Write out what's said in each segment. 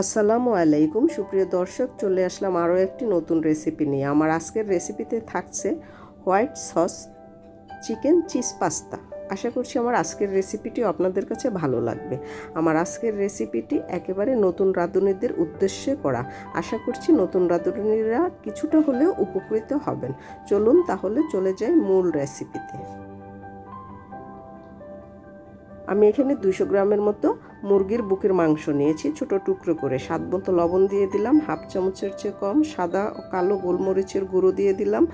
আসসালামু আলাইকুম। সুপ্রিয় দর্শক, চলে আসলাম আরও একটি নতুন রেসিপি নিয়ে। আমার আজকের রেসিপিতে থাকছে white sauce chicken cheese pasta. আশা করছি আমার আজকের রেসিপিটি আপনাদের কাছে ভালো লাগবে। আমার আজকের রেসিপিটি একেবারে নতুন রাঁধুনিদের উদ্দেশ্যে করা। আশা করছি নতুন রাঁধুনিরা কিছুটা হলেও উপকৃত হবেন। চলুন তাহলে চলে যাই মূল রেসিপিতে। আমি এখানে দুইশো গ্রামের মতো মুরগির বুকের মাংস নিয়েছি, ছোট টুকরো করে। স্বাদ মতো লবণ দিয়ে দিলাম, হাফ চামচের চেয়ে কম, সাদা ও কালো গোলমরিচের গুঁড়ো দিয়ে দিলাম,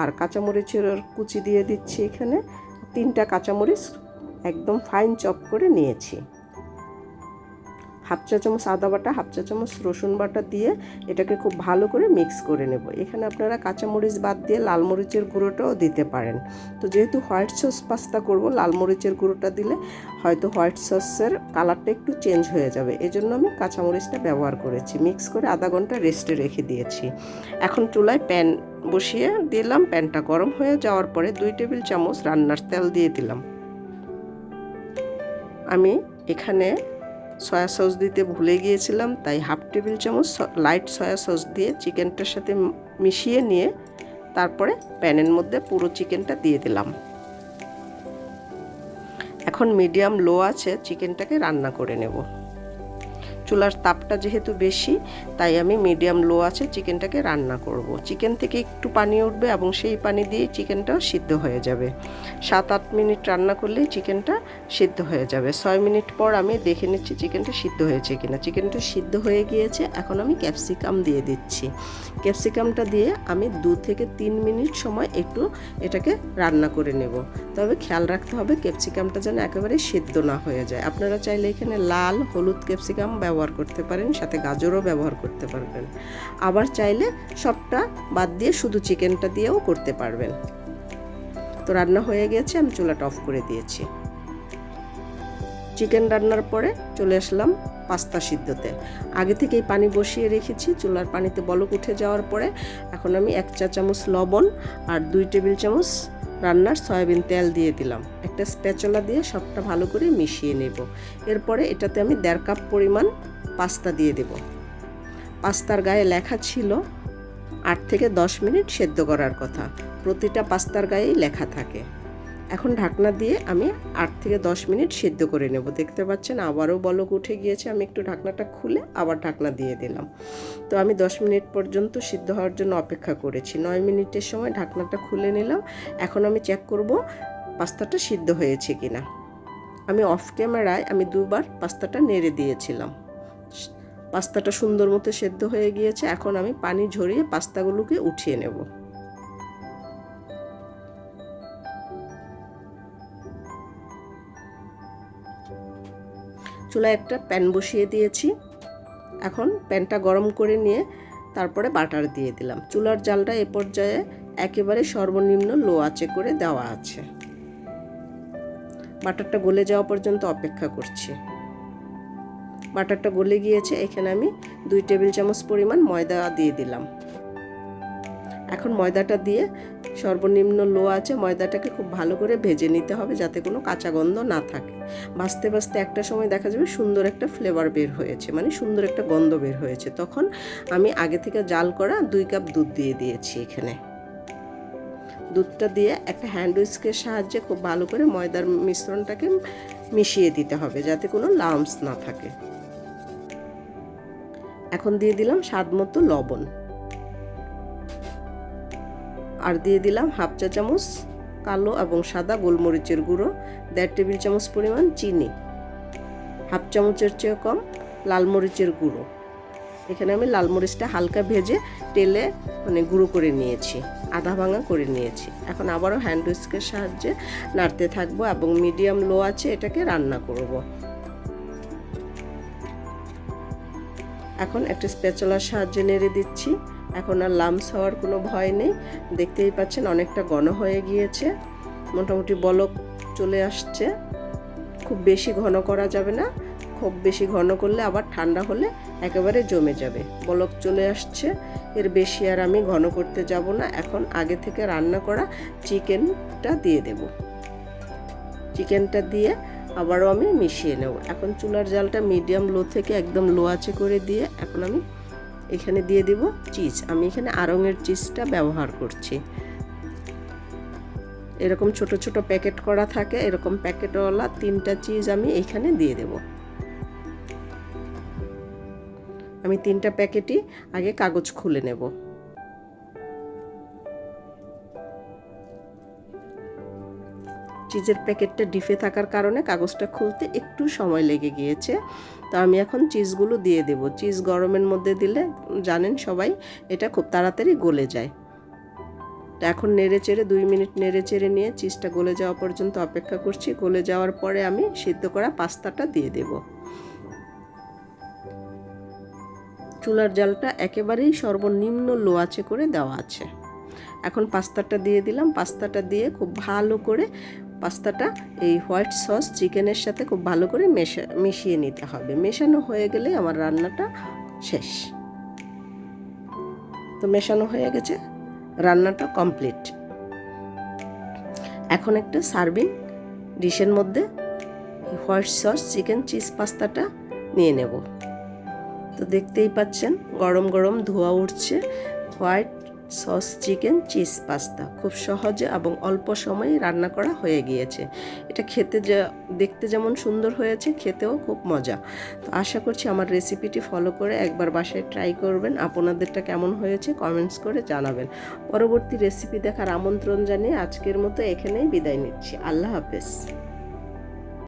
আর কাঁচামরিচের কুচি দিয়ে দিচ্ছি এখানে। তিনটা কাঁচামরিচ একদম ফাইন চপ করে নিয়েছি। হাফ চা চামচ আদা বাটা, হাফ চা চামচ রসুন বাটা দিয়ে এটাকে খুব ভালো করে মিক্স করে নেব। এখানে আপনারা কাঁচামরিচ বাদ দিয়ে লাল মরিচের গুঁড়োটাও দিতে পারেন। তো যেহেতু হোয়াইট সস পাস্তা করব, লাল মরিচের গুঁড়োটা দিলে হয়তো হোয়াইট সসের কালারটা একটু চেঞ্জ হয়ে যাবে। এজন্য আমি কাঁচামরিচটা ব্যবহার করেছি। মিক্স করে আধা ঘণ্টা রেস্টে রেখে দিয়েছি। এখন চুলায় প্যান বসিয়ে দিলাম। প্যানটা গরম হয়ে যাওয়ার পরে দুই টেবিল চামচ রান্নার তেল দিয়ে দিলাম। আমি এখানে সয়া সস দিতে ভুলে গিয়েছিলাম, তাই হাফ টেবিল চামচ লাইট সয়া সস দিয়ে চিকেনটার সাথে মিশিয়ে নিয়ে তারপরে প্যানের মধ্যে পুরো চিকেনটা দিয়ে দিলাম। এখন মিডিয়াম লো আছে, চিকেনটাকে রান্না করে নেব। চুলার তাপটা যেহেতু বেশি, তাই আমি মিডিয়াম লো আছে চিকেনটাকে রান্না করব। চিকেন থেকে একটু পানি উঠবে এবং সেই পানি দিয়ে চিকেনটা সিদ্ধ হয়ে যাবে। সাত আট মিনিট রান্না করলেই চিকেনটা সিদ্ধ হয়ে যাবে। ছয় মিনিট পর আমি দেখে নিচ্ছি চিকেনটা সিদ্ধ হয়েছে কিনা। চিকেনটা সিদ্ধ হয়ে গিয়েছে, এখন আমি ক্যাপসিকাম দিয়ে দিচ্ছি। ক্যাপসিকামটা দিয়ে আমি দু থেকে তিন মিনিট সময় একটু এটাকে রান্না করে নেব। তবে খেয়াল রাখতে হবে ক্যাপসিকামটা যেন একেবারে সিদ্ধ না হয়ে যায়। আপনারা চাইলে এখানে লাল, হলুদ ক্যাপসিকাম ব্যবহার করতে পারেন, সাথে গাজরও ব্যবহার করতে পারবেন। আবার চাইলে সবটা বাদ দিয়ে শুধু চিকেনটা দিয়েও করতে পারবেন। তো রান্না হয়ে গেছে, আমি চুলাটা অফ করে দিয়েছি। চিকেন রান্নার পরে চলে আসলাম পাস্তা সিদ্ধতে। আগে থেকেই পানি বসিয়ে রেখেছি, চুলার পানিতে বলক উঠে যাওয়ার পরে এখন আমি এক চা চামচ লবণ আর দুই টেবিল চামচ রান্নার সয়াবিন তেল দিয়ে দিলাম। একটা স্প্যাচলা দিয়ে সবটা ভালো করে মিশিয়ে নেব। এরপরে এটাতে আমি দেড় কাপ পরিমাণ পাস্তা দিয়ে দেব। পাস্তার গায়ে লেখা ছিল আট থেকে দশ মিনিট সেদ্ধ করার কথা। প্রতিটা পাস্তার গায়েই লেখা থাকে। এখন ঢাকনা দিয়ে আমি আট থেকে দশ মিনিট সেদ্ধ করে নেব। দেখতে পাচ্ছেন, আবারও বলক উঠে গিয়েছে। আমি একটু ঢাকনাটা খুলে আবার ঢাকনা দিয়ে দিলাম। তো আমি দশ মিনিট পর্যন্ত সিদ্ধ হওয়ার জন্য অপেক্ষা করেছি। নয় মিনিটের সময় ঢাকনাটা খুলে নিলাম। এখন আমি চেক করব পাস্তাটা সিদ্ধ হয়েছে কিনা। আমি অফ ক্যামেরায় আমি দুবার পাস্তাটা নেড়ে দিয়েছিলাম। পাস্তাটা সুন্দর মতো সেদ্ধ হয়ে গিয়েছে, এখন আমি পানি ঝরিয়ে পাস্তাগুলোকে উঠিয়ে নেব। চুলায় একটা প্যান বসিয়ে দিয়েছি। এখন প্যানটা গরম করে নিয়ে তারপরে বাটার দিয়ে দিলাম। চুলার জালটা এ পর্যায়ে একেবারে সর্বনিম্ন লো আঁচে করে দেওয়া আছে। বাটারটা গলে যাওয়া পর্যন্ত অপেক্ষা করছি। বাটারটা গলে গিয়েছে, এখানে আমি দুই টেবিল চামচ পরিমাণ ময়দা দিয়ে দিলাম। এখন ময়দাটা দিয়ে সর্বনিম্ন লো আছে ময়দাটাকে খুব ভালো করে ভেজে নিতে হবে যাতে কোনো কাঁচা গন্ধ না থাকে। ভাজতে ভাজতে একটা সময় দেখা যাবে সুন্দর একটা ফ্লেভার বের হয়েছে মানে সুন্দর একটা গন্ধ বের হয়েছে। তখন আমি আগে থেকে জাল করা দুই কাপ দুধ দিয়ে দিয়েছি এখানে। দুধটা দিয়ে একটা হ্যান্ড উইস্কের সাহায্যে খুব ভালো করে ময়দার মিশ্রণটাকে মিশিয়ে দিতে হবে যাতে কোনো লাম্পস না থাকে। এখন দিয়ে দিলাম স্বাদ মতো লবণ। আর দিয়ে দিলাম হাফ চা চামচ কালো এবং সাদা গোলমরিচের গুঁড়ো, দেড় টেবিল চামচ পরিমাণ চিনি, হাফ চামচের চেয়ে কম লাল মরিচের গুঁড়ো। এখানে আমি লাল মরিচটা হালকা ভেজে তেলে মানে গুঁড়ো করে নিয়েছি, আধা ভাঙা করে নিয়েছি। এখন আবারও হ্যান্ড উইস্কের সাহায্যে নাড়তে থাকব এবং মিডিয়াম লো আছে এটাকে রান্না করব। এখন একটা স্পেচলার সাহায্যে নেড়ে দিচ্ছি। এখন আর লামস হওয়ার কোনো ভয় নেই। দেখতেই পাচ্ছেন অনেকটা ঘন হয়ে গিয়েছে। মোটামুটি বলক চলে আসছে। খুব বেশি ঘন করা যাবে না। খুব বেশি ঘন করলে আবার ঠান্ডা হলে একেবারে জমে যাবে। বলক চলে আসছে। এর বেশি আর আমি ঘন করতে যাব না। এখন আগে থেকে রান্না করা চিকেনটা দিয়ে দেব। চিকেনটা দিয়ে আবারও আমি মিশিয়ে নেব। এখন চুলার জালটা মিডিয়াম লো থেকে একদম লো আছে করে দিয়ে এখন আমি এখানে দিয়ে দিব চিজ। আমি এখানে আড়ঙের চিজটা ব্যবহার করছি। এরকম ছোট ছোট প্যাকেট করা থাকে। এরকম প্যাকেটওয়ালা তিনটা চিজ আমি এখানে দিয়ে দেব। আমি তিনটা প্যাকেটই আগে কাগজ খুলে নেব। চিজের প্যাকেটটা ডিফে থাকার কারণে কাগজটা খুলতে একটু সময় লেগে গিয়েছে। তো আমি এখন চিজগুলো দিয়ে দেব। চিজ গরমের মধ্যে দিলে জানেন সবাই, এটা খুব তাড়াতাড়ি গলে যায়। তো এখন নেড়ে চেড়ে দুই মিনিট নেড়ে চেড়ে নিয়ে চিজটা গলে যাওয়া পর্যন্ত অপেক্ষা করছি। গলে যাওয়ার পরে আমি সিদ্ধ করা পাস্তাটা দিয়ে দেব। চুলার জালটা একেবারেই সর্বনিম্ন লো আছে করে দেওয়া আছে। এখন পাস্তাটা দিয়ে দিলাম। পাস্তাটা দিয়ে খুব ভালো করে পাস্তাটা এই হোয়াইট সস চিকেনের সাথে খুব ভালো করে মেশা মিশিয়ে নিতে হবে। মেশানো হয়ে গেলে আমার রান্নাটা শেষ। তো মেশানো হয়ে গেছে। রান্নাটা কমপ্লিট এখন একটা সার্ভিং ডিশের মধ্যে হোয়াইট সস, চিকেন চিজ পাস্তাটা নিয়ে নেব। তো দেখতেই পাচ্ছেন, গরম গরম ধোয়া উঠছে। White sauce, chicken, cheese pasta. খুব সহজে এবং অল্প সময়ে রান্না করা হয়ে গিয়েছে। এটা খেতে যা, দেখতে যেমন সুন্দর হয়েছে, খেতেও খুব মজা। তো আশা করছি আমার রেসিপিটি ফলো করে একবার বাসায় ট্রাই করবেন। আপনাদেরটা কেমন হয়েছে কমেন্টস করে জানাবেন। পরবর্তী রেসিপি দেখার আমন্ত্রণ জানিয়ে আজকের মতো এখানেই বিদায় নিচ্ছি। আল্লাহ হাফেজ।